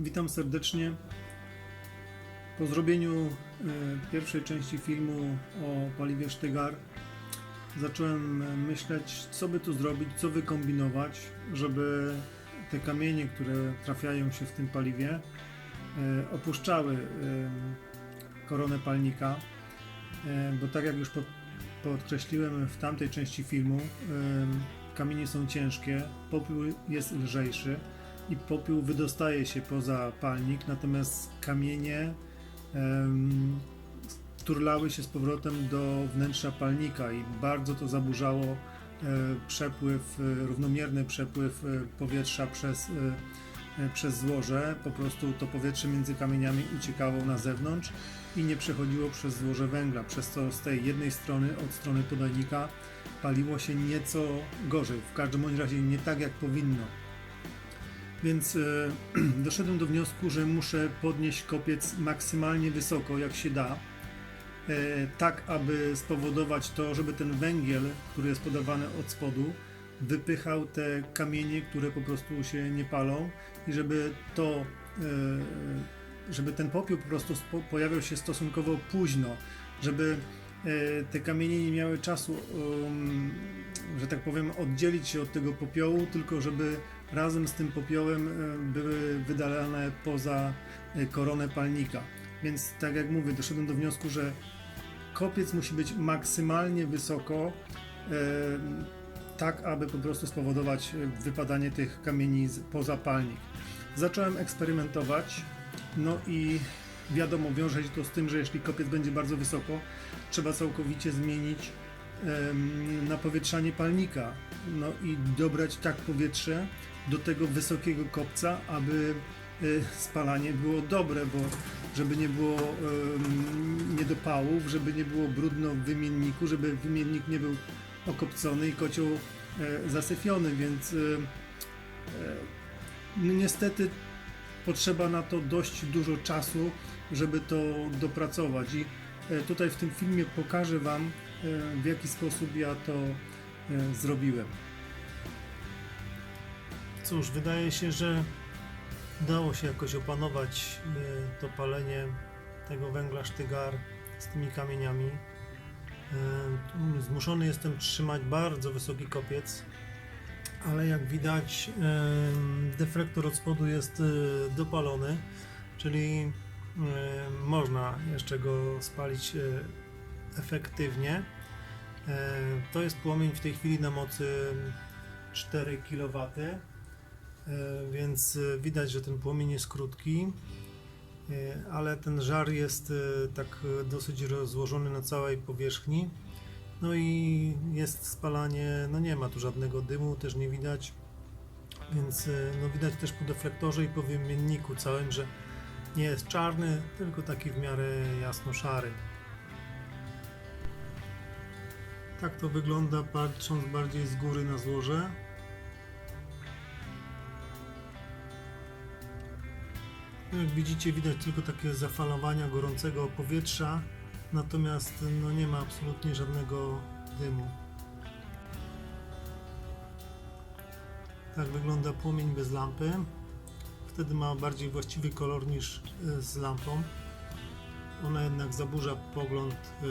Witam serdecznie. Po zrobieniu e, pierwszej części filmu o paliwie Sztygar zacząłem e, myśleć, co by tu zrobić, co wykombinować, żeby te kamienie, które trafiają się w tym paliwie, e, opuszczały koronę palnika. Bo tak jak już po- podkreśliłem w tamtej części filmu, kamienie są ciężkie, popiół jest lżejszy i popiół wydostaje się poza palnik, natomiast kamienie turlały się z powrotem do wnętrza palnika i bardzo to zaburzało e, przepływ, e, równomierny przepływ e, powietrza przez, przez złoże. Po prostu to powietrze między kamieniami uciekało na zewnątrz i nie przechodziło przez złoże węgla, przez co z tej jednej strony, od strony podajnika, paliło się nieco gorzej, w każdym razie nie tak jak powinno. Więc e, doszedłem do wniosku, że muszę podnieść kopiec maksymalnie wysoko, jak się da, e, tak aby spowodować to, żeby ten węgiel, który jest podawany od spodu, wypychał te kamienie, które po prostu się nie palą i żeby to, e, żeby ten popiół po prostu pojawiał się stosunkowo późno, żeby te kamienie nie miały czasu, um, że tak powiem, oddzielić się od tego popiołu, tylko żeby razem z tym popiołem e, były wydalane poza e, koronę palnika. Więc tak jak mówię, doszedłem do wniosku, że kopiec musi być maksymalnie wysoko, e, tak aby po prostu spowodować wypadanie tych kamieni poza palnik. Zacząłem eksperymentować, no i wiadomo, wiąże się to z tym, że jeśli kopiec będzie bardzo wysoko, trzeba całkowicie zmienić napowietrzanie palnika. No i dobrać tak powietrze do tego wysokiego kopca, aby y, spalanie było dobre, bo żeby nie było niedopałów, żeby nie było brudno w wymienniku, żeby wymiennik nie był okopcony i kocioł e, zasyfiony, więc e, e, no niestety potrzeba na to dość dużo czasu, żeby to dopracować. I e, tutaj w tym filmie pokażę Wam, w jaki sposób ja to e, zrobiłem. Cóż, wydaje się, że udało się jakoś opanować e, to palenie tego węgla sztygar z tymi kamieniami. E, Zmuszony jestem trzymać bardzo wysoki kopiec, ale jak widać deflektor od spodu jest dopalony, czyli można jeszcze go spalić efektywnie. E, To jest płomień w tej chwili na mocy 4 kW, e, więc e, widać, że ten płomień jest krótki, ale ten żar jest tak dosyć rozłożony na całej powierzchni. No i jest spalanie, no nie ma tu żadnego dymu, też nie widać, więc no widać też po deflektorze i po wymienniku całym, że nie jest czarny, tylko taki w miarę jasno-szary. Tak to wygląda patrząc bardziej z góry na złoże. No jak widzicie widać tylko takie zafalowania gorącego powietrza, natomiast no nie ma absolutnie żadnego dymu. Tak wygląda płomień bez lampy. Wtedy ma bardziej właściwy kolor niż e, z lampą. Ona jednak zaburza pogląd e,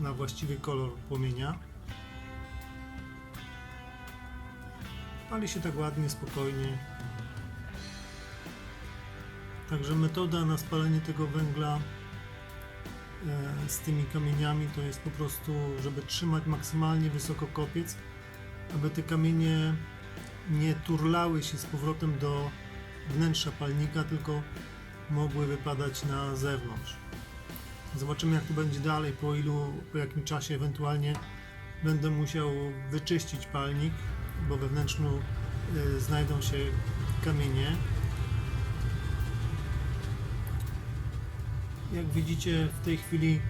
na właściwy kolor płomienia. Pali się tak ładnie, spokojnie. Także metoda na spalenie tego węgla e, z tymi kamieniami to jest po prostu, żeby trzymać maksymalnie wysoko kopiec, aby te kamienie nie turlały się z powrotem do wnętrza palnika, tylko mogły wypadać na zewnątrz. Zobaczymy jak to będzie dalej, po ilu, po jakim czasie ewentualnie będę musiał wyczyścić palnik, bo we wnętrzu y, znajdą się kamienie. Jak widzicie w tej chwili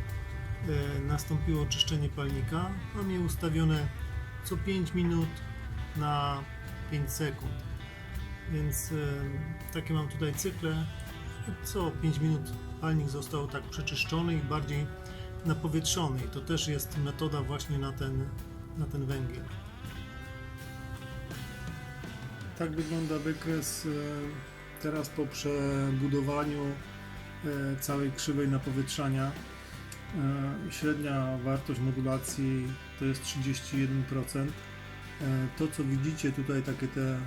y, nastąpiło czyszczenie palnika. Mam je ustawione co 5 minut na 5 sekund. Więc y, takie mam tutaj cykle. Co 5 minut palnik został tak przeczyszczony i bardziej napowietrzony. I to też jest metoda właśnie na ten, na ten węgiel. Tak wygląda wykres e, teraz po przebudowaniu e, całej krzywej napowietrzania e, średnia wartość modulacji to jest 31%. E, To co widzicie tutaj, takie te e,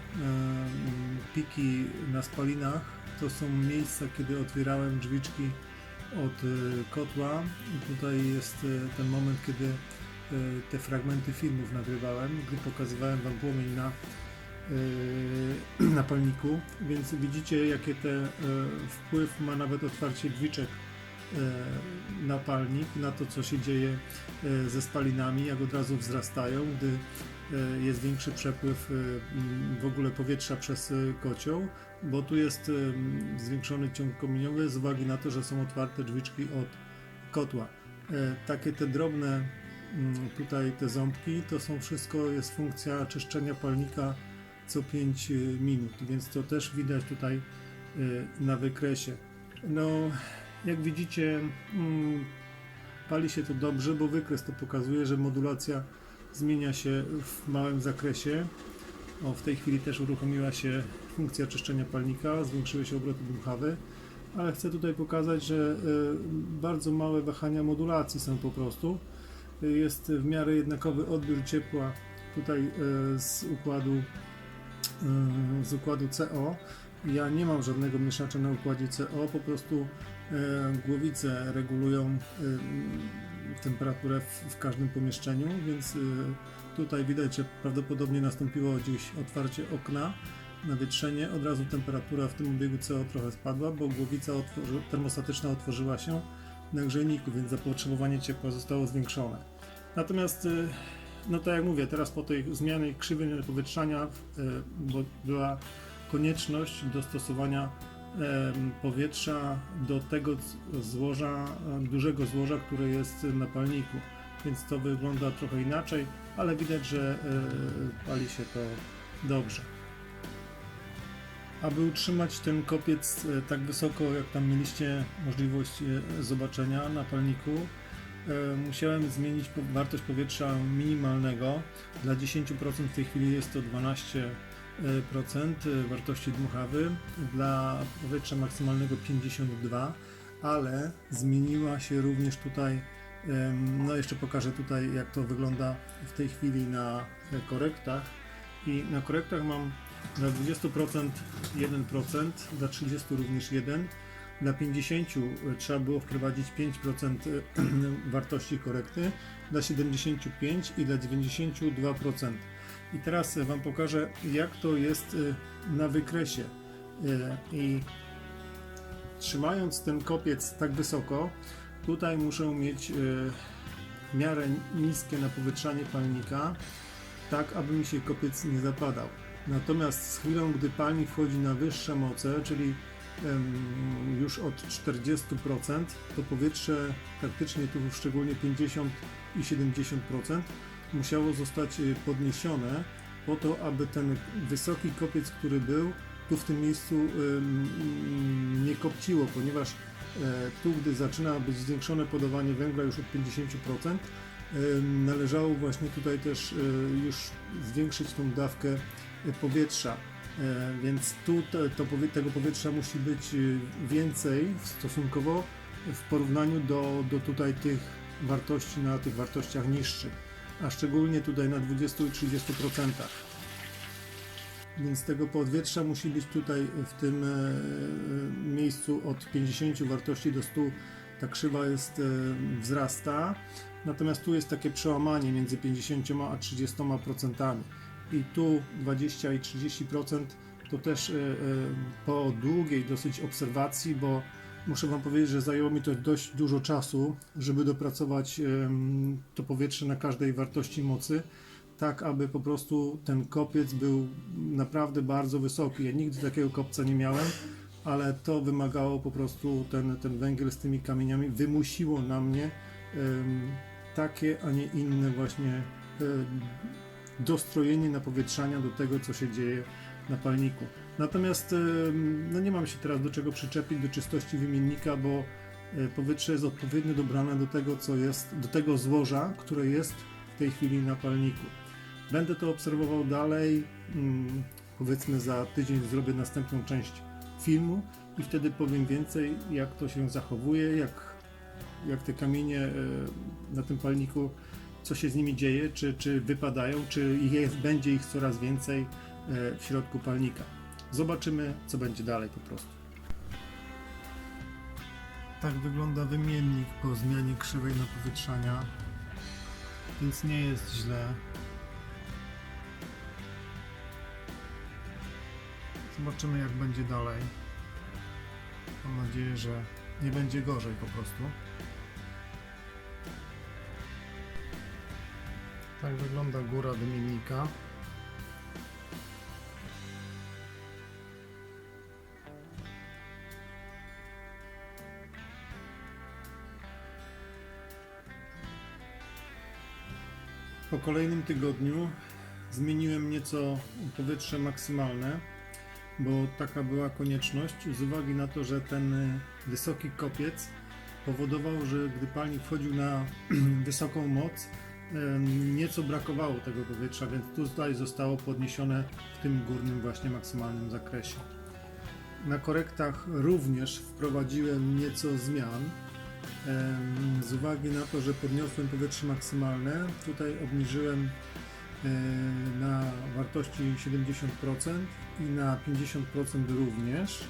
piki na spalinach, to są miejsca, kiedy otwierałem drzwiczki od e, kotła. I tutaj jest ten moment, kiedy te fragmenty filmów nagrywałem, gdy pokazywałem Wam płomień na, e, na palniku, więc widzicie jakie te wpływ ma nawet otwarcie drzwiczek e, na to co się dzieje ze spalinami, jak od razu wzrastają, gdy jest większy przepływ e, w ogóle powietrza przez e, kocioł, bo tu jest e, zwiększony ciąg kominiowy z uwagi na to, że są otwarte drzwiczki od kotła. E, Takie te drobne tutaj te ząbki, to są wszystko, jest funkcja czyszczenia palnika co 5 minut, więc to też widać tutaj e, na wykresie. No, jak widzicie, pali się to dobrze, bo wykres to pokazuje, że modulacja zmienia się w małym zakresie. O, w tej chwili też uruchomiła się funkcja czyszczenia palnika, zwiększyły się obroty dmuchawe, ale chcę tutaj pokazać, że e, bardzo małe wahania modulacji są po prostu. Jest w miarę jednakowy odbiór ciepła tutaj e, z układu e, z układu CO. Ja nie mam żadnego mieszacza na układzie CO, po prostu głowice regulują temperaturę w, w każdym pomieszczeniu, więc e, tutaj widać, że prawdopodobnie nastąpiło gdzieś otwarcie okna na wietrzenie, od razu temperatura w tym obiegu CO trochę spadła, bo głowica otworzy, termostatyczna otworzyła się na grzejniku, więc zapotrzebowanie ciepła zostało zwiększone. Natomiast, e, no tak jak mówię, teraz po tej zmianie krzywej napowietrzania, e, bo była konieczność dostosowania powietrza do tego złoża, dużego złoża, które jest na palniku. Więc to wygląda trochę inaczej, ale widać, że e, pali się to dobrze. Aby utrzymać ten kopiec e, tak wysoko, jak tam mieliście możliwość e, zobaczenia na palniku, musiałem zmienić wartość powietrza minimalnego. Dla 10% w tej chwili jest to 12% e, wartości dmuchawy, dla powietrza maksymalnego 52, ale zmieniła się również tutaj, no jeszcze pokażę tutaj jak to wygląda w tej chwili na korektach i na korektach mam dla 20% 1%, dla 30 również 1, dla 50 trzeba było wprowadzić 5% wartości korekty, dla 75 i dla 90 2%. I teraz Wam pokażę, jak to jest y, na wykresie. Y, I trzymając ten kopiec tak wysoko, tutaj muszę mieć y, w miarę niskie napowietrzanie palnika, tak aby mi się kopiec nie zapadał. Natomiast z chwilą, gdy palnik wchodzi na wyższe moce, czyli już od 40%, to powietrze praktycznie tu szczególnie 50 i 70% musiało zostać y, podniesione po to, aby ten wysoki kopiec, który był, tu w tym miejscu nie kopciło, ponieważ e, tu, gdy zaczyna być zwiększone podawanie węgla już od 50%, ym, należało właśnie tutaj też e, już zwiększyć tą dawkę e, powietrza. E, Więc tu to, tego powietrza musi być y, więcej stosunkowo w porównaniu do, do tutaj tych wartości na tych wartościach niższych, a szczególnie tutaj na 20 i 30%. Więc tego powietrza musi być tutaj w tym e, miejscu od 50 wartości do 100 ta krzywa jest e, wzrasta. Natomiast tu jest takie przełamanie między 50 a 30%. I tu 20 i 30% to też e, e, po długiej dosyć obserwacji, bo muszę Wam powiedzieć, że zajęło mi to dość dużo czasu, żeby dopracować to powietrze na każdej wartości mocy, tak aby po prostu ten kopiec był naprawdę bardzo wysoki. Ja nigdy takiego kopca nie miałem, ale to wymagało po prostu ten, ten węgiel z tymi kamieniami, wymusiło na mnie takie, a nie inne właśnie em, dostrojenie napowietrzania do tego, co się dzieje na palniku. Natomiast no nie mam się teraz do czego przyczepić, do czystości wymiennika, bo e, powietrze jest odpowiednio dobrane do tego, co jest, do tego złoża, które jest w tej chwili na palniku. Będę to obserwował dalej. mm, Powiedzmy za tydzień zrobię następną część filmu i wtedy powiem więcej, jak to się zachowuje, jak, jak te kamienie e, na tym palniku, co się z nimi dzieje, czy, czy wypadają, czy jest, będzie ich coraz więcej e, w środku palnika. Zobaczymy, co będzie dalej po prostu. Tak wygląda wymiennik po zmianie krzywej napowietrzania, więc nie jest źle. Zobaczymy jak będzie dalej. Mam nadzieję, że nie będzie gorzej po prostu. Tak wygląda góra wymiennika. Kolejnym tygodniu zmieniłem nieco powietrze maksymalne, bo taka była konieczność z uwagi na to, że ten y, wysoki kopiec powodował, że gdy palnik wchodził na wysoką moc, em, nieco brakowało tego powietrza, więc tutaj zostało podniesione w tym górnym właśnie maksymalnym zakresie. Na korektach również wprowadziłem nieco zmian. Z uwagi na to, że podniosłem powietrze maksymalne, tutaj obniżyłem e, na wartości 70% i na 50% również.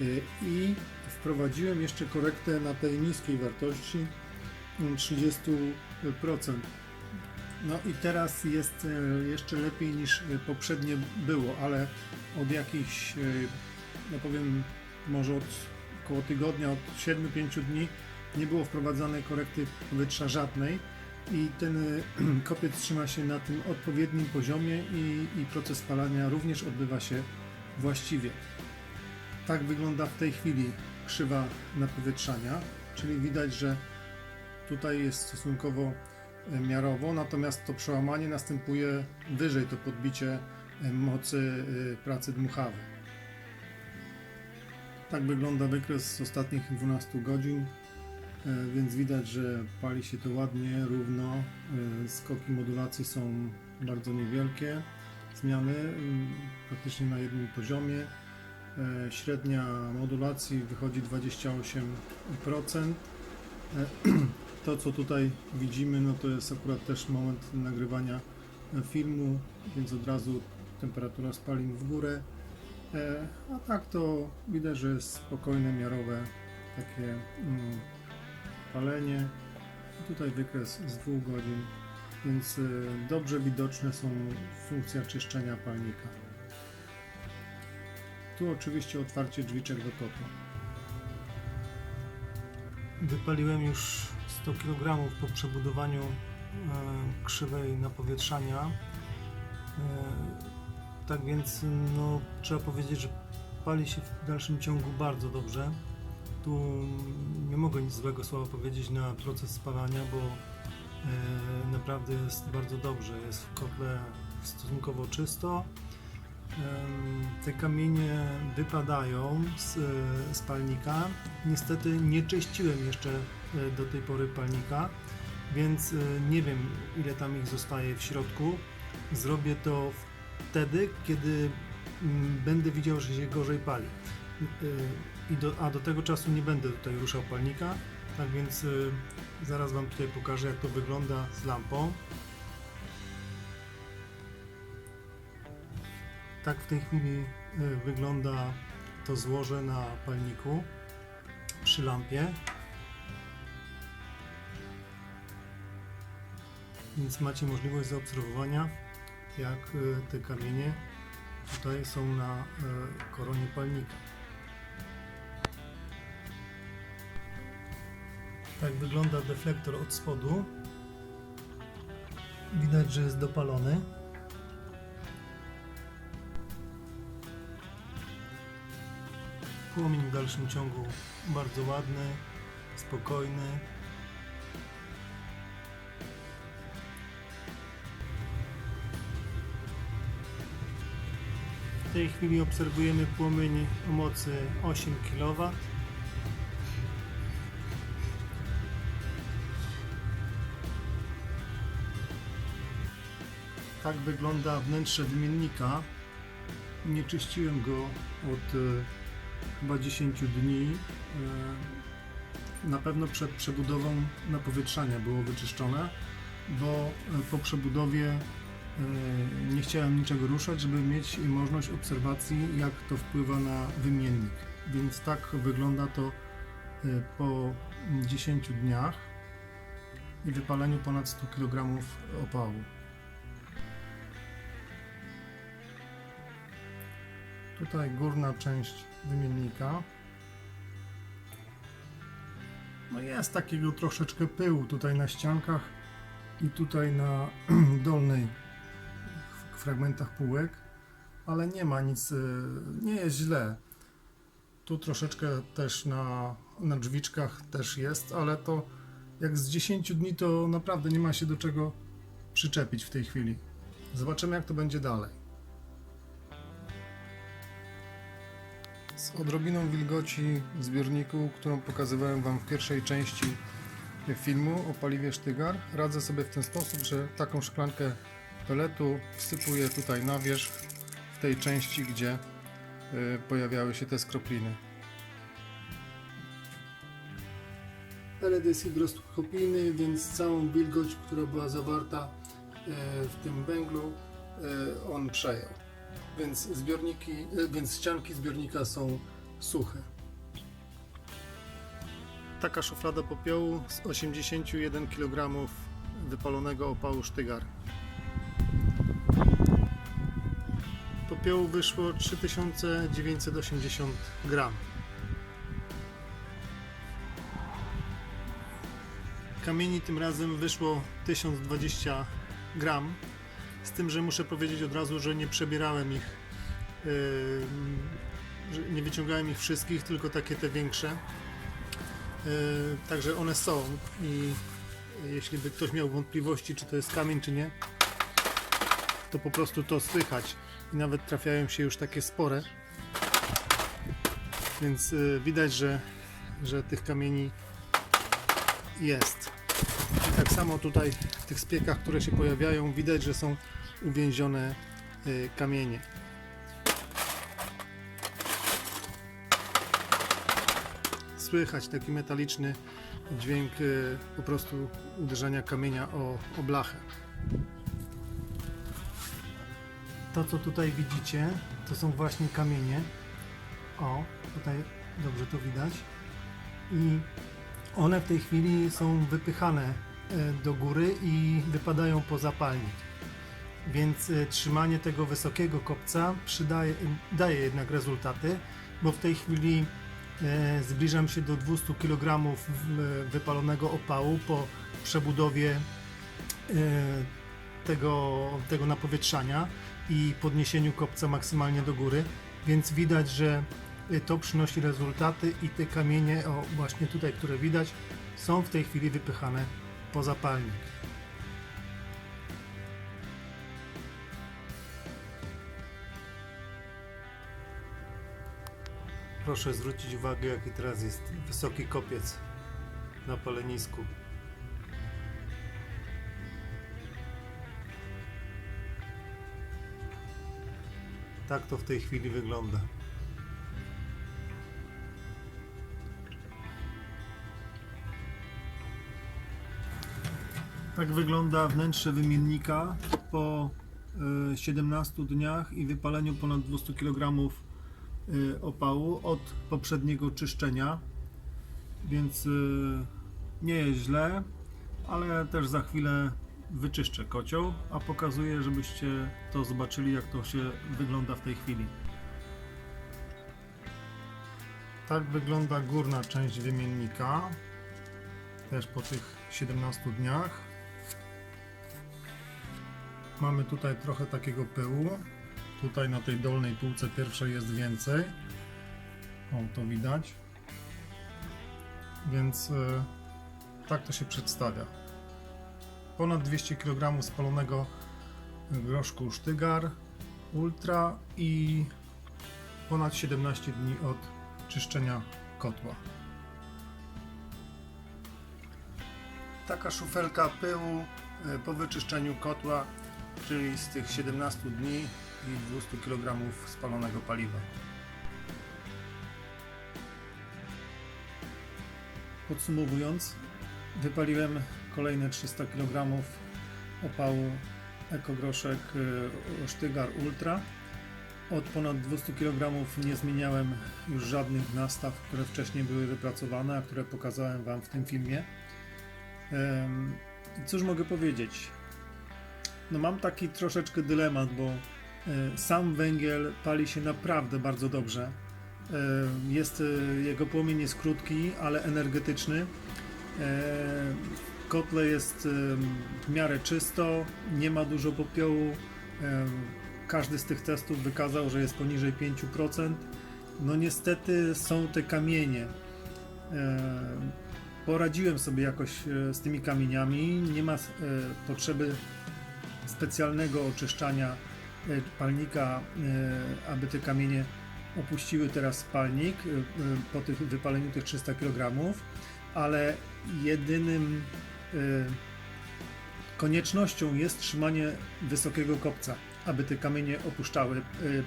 E, I wprowadziłem jeszcze korektę na tej niskiej wartości mm, 30%. No i teraz jest e, jeszcze lepiej niż poprzednie było, ale od jakichś, no powiem, może od około tygodnia, od 7-5 dni nie było wprowadzanej korekty powietrza żadnej i ten y, kopiec trzyma się na tym odpowiednim poziomie i, i proces spalania również odbywa się właściwie. Tak wygląda w tej chwili krzywa napowietrzania, czyli widać, że tutaj jest stosunkowo e, miarowo, natomiast to przełamanie następuje wyżej, to podbicie e, mocy e, pracy dmuchawej. Tak wygląda wykres z ostatnich 12 godzin. E, więc widać, że pali się to ładnie, równo. E, Skoki modulacji są bardzo niewielkie. Zmiany mm, praktycznie na jednym poziomie. E, Średnia modulacji wychodzi 28%. E, To, co tutaj widzimy, no to jest akurat też moment nagrywania filmu, więc od razu temperatura spalin w górę. A tak to widać, że jest spokojne, miarowe takie mm, palenie. Tutaj wykres z 2 godzin, więc y, dobrze widoczne są funkcja czyszczenia palnika. Tu oczywiście otwarcie drzwiczek do kotła. Wypaliłem już 100 kg po przebudowaniu e, krzywej napowietrzania. E, tak więc no, trzeba powiedzieć, że pali się w dalszym ciągu bardzo dobrze tu nie mogę nic złego słowa powiedzieć na proces spalania, bo e, naprawdę jest bardzo dobrze. Jest w kotle stosunkowo czysto. Em, te kamienie wypadają z, e. Niestety nie czyściłem jeszcze e, do tej pory palnika, więc e, nie wiem ile tam ich zostaje w środku. Zrobię to wtedy, kiedy mm, będę widział, że się gorzej pali. Y, I do, a do tego czasu nie będę tutaj ruszał palnika, tak więc y, zaraz Wam tutaj pokażę jak to wygląda z lampą. Tak w tej chwili y, wygląda to złoże na palniku przy lampie. Więc macie możliwość zaobserwowania jak y, te kamienie tutaj są na y, koronie palnika. Tak wygląda deflektor od spodu. Widać, że jest dopalony. Płomień w dalszym ciągu bardzo ładny, spokojny. W tej chwili obserwujemy płomień o mocy 8 kW. Tak wygląda wnętrze wymiennika. Nie czyściłem go od e, chyba 10 dni e, na pewno przed przebudową napowietrzania było wyczyszczone, bo e, po przebudowie nie chciałem niczego ruszać, żeby mieć możliwość obserwacji, jak to wpływa na wymiennik. Więc tak wygląda to po 10 dniach i wypaleniu ponad 100 kg opału. Tutaj górna część wymiennika. No jest takiego troszeczkę pyłu tutaj na ściankach i tutaj na dolnej fragmentach półek, ale nie ma nic, y, nie jest źle. Tu troszeczkę też na, na drzwiczkach też jest, ale to jak z 10 dni to naprawdę nie ma się do czego przyczepić w tej chwili. Zobaczymy jak to będzie dalej. Z odrobiną wilgoci w zbiorniku, którą pokazywałem Wam w pierwszej części filmu o paliwie Sztygar, radzę sobie w ten sposób, że taką szklankę peletu wsypuję tutaj na wierzch, w tej części, gdzie y, pojawiały się te skropliny. Pelet jest hygroskopijny, więc całą wilgoć, która była zawarta e, w tym węglu, e, on przejął. Więc zbiorniki, e, więc ścianki zbiornika są suche. Taka szuflada popiołu z 81 kg wypalonego opału sztygar. Popiołu wyszło 3980 gram. Kamieni tym razem wyszło 1020 gram. Z tym, że muszę powiedzieć od razu, że nie przebierałem ich, yy, nie wyciągałem ich wszystkich, tylko takie te większe. Yy, także one są i jeśli by ktoś miał wątpliwości, czy to jest kamień, czy nie, to po prostu to słychać. I nawet trafiają się już takie spore. Więc yy, widać, że, że tych kamieni jest. Samo tutaj w tych spiekach, które się pojawiają, widać, że są uwięzione y, kamienie. Słychać taki metaliczny dźwięk y, po prostu uderzania kamienia o, o blachę. To, co tutaj widzicie, to są właśnie kamienie. O, tutaj dobrze to widać. I one w tej chwili są wypychane e, do góry i wypadają poza palnik. Więc e, trzymanie tego wysokiego kopca przydaje, daje jednak rezultaty, bo w tej chwili e, zbliżam się do 200 kg wypalonego opału po przebudowie e, tego, tego napowietrzania i podniesieniu kopca maksymalnie do góry, więc widać, że to przynosi rezultaty i te kamienie, o właśnie tutaj, które widać, są w tej chwili wypychane poza palnik. Proszę zwrócić uwagę, jaki teraz jest wysoki kopiec na palenisku. Tak to w tej chwili wygląda. Tak wygląda wnętrze wymiennika po y, 17 dniach i wypaleniu ponad 200 kg y, opału od poprzedniego czyszczenia. Więc y, nie jest źle, ale też za chwilę wyczyszczę kocioł, a pokazuję, żebyście to zobaczyli, jak to się wygląda w tej chwili. Tak wygląda górna część wymiennika, też po tych 17 dniach. Mamy tutaj trochę takiego pyłu. Tutaj na tej dolnej półce pierwszej jest więcej. O, to widać. Więc e, tak to się przedstawia ponad 200 kg spalonego groszku sztygar ultra i ponad 17 dni od czyszczenia kotła. Taka szufelka pyłu e, po wyczyszczeniu kotła, czyli z tych 17 dni i 200 kg spalonego paliwa. Podsumowując, wypaliłem kolejne 300 kg opału ekogroszek y, Sztygar Ultra. Od ponad 200 kg nie zmieniałem już żadnych nastaw, które wcześniej były wypracowane, a które pokazałem Wam w tym filmie. Cóż mogę powiedzieć? No mam taki troszeczkę dylemat, bo e, sam węgiel pali się naprawdę bardzo dobrze. E, Jest, e, jego płomień jest krótki, ale energetyczny. Kotle jest w miarę czysto, nie ma dużo popiołu. Każdy z tych testów wykazał, że jest poniżej 5%. No niestety są te kamienie. Poradziłem sobie jakoś z tymi kamieniami. Nie ma potrzeby specjalnego oczyszczania e, palnika, e, aby te kamienie opuściły teraz palnik e, po tych wypaleniu tych 300 kg, ale jedynym koniecznością jest trzymanie wysokiego kopca, aby te kamienie opuszczały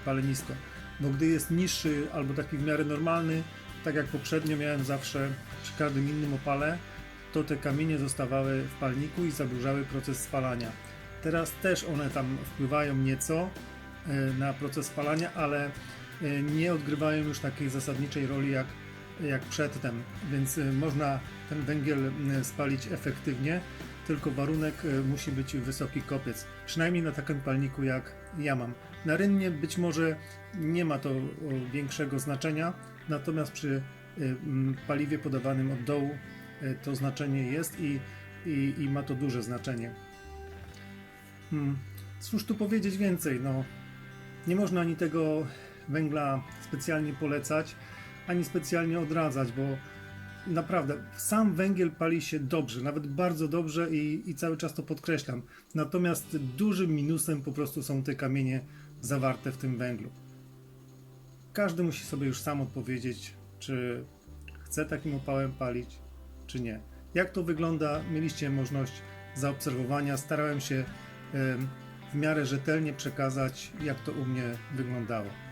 palenisko. Bo gdy jest niższy albo taki w miarę normalny, tak jak poprzednio miałem zawsze przy każdym innym opale, to te kamienie zostawały w palniku i zaburzały proces spalania. Teraz też one tam wpływają nieco e, na proces spalania, ale e, nie odgrywają już takiej zasadniczej roli jak, jak przedtem, więc e, można ten węgiel spalić efektywnie, tylko warunek musi być wysoki kopiec, przynajmniej na takim palniku jak ja mam. Na rynnie być może nie ma to większego znaczenia, natomiast przy paliwie podawanym od dołu to znaczenie jest i, i, i ma to duże znaczenie. Hmm. Cóż tu powiedzieć więcej? No, nie można ani tego węgla specjalnie polecać, ani specjalnie odradzać, bo naprawdę sam węgiel pali się dobrze, nawet bardzo dobrze i, i cały czas to podkreślam. Natomiast dużym minusem po prostu są te kamienie zawarte w tym węglu. Każdy musi sobie już sam odpowiedzieć, czy chce takim opałem palić, czy nie. Jak to wygląda, mieliście możliwość zaobserwowania. Starałem się w miarę rzetelnie przekazać, jak to u mnie wyglądało.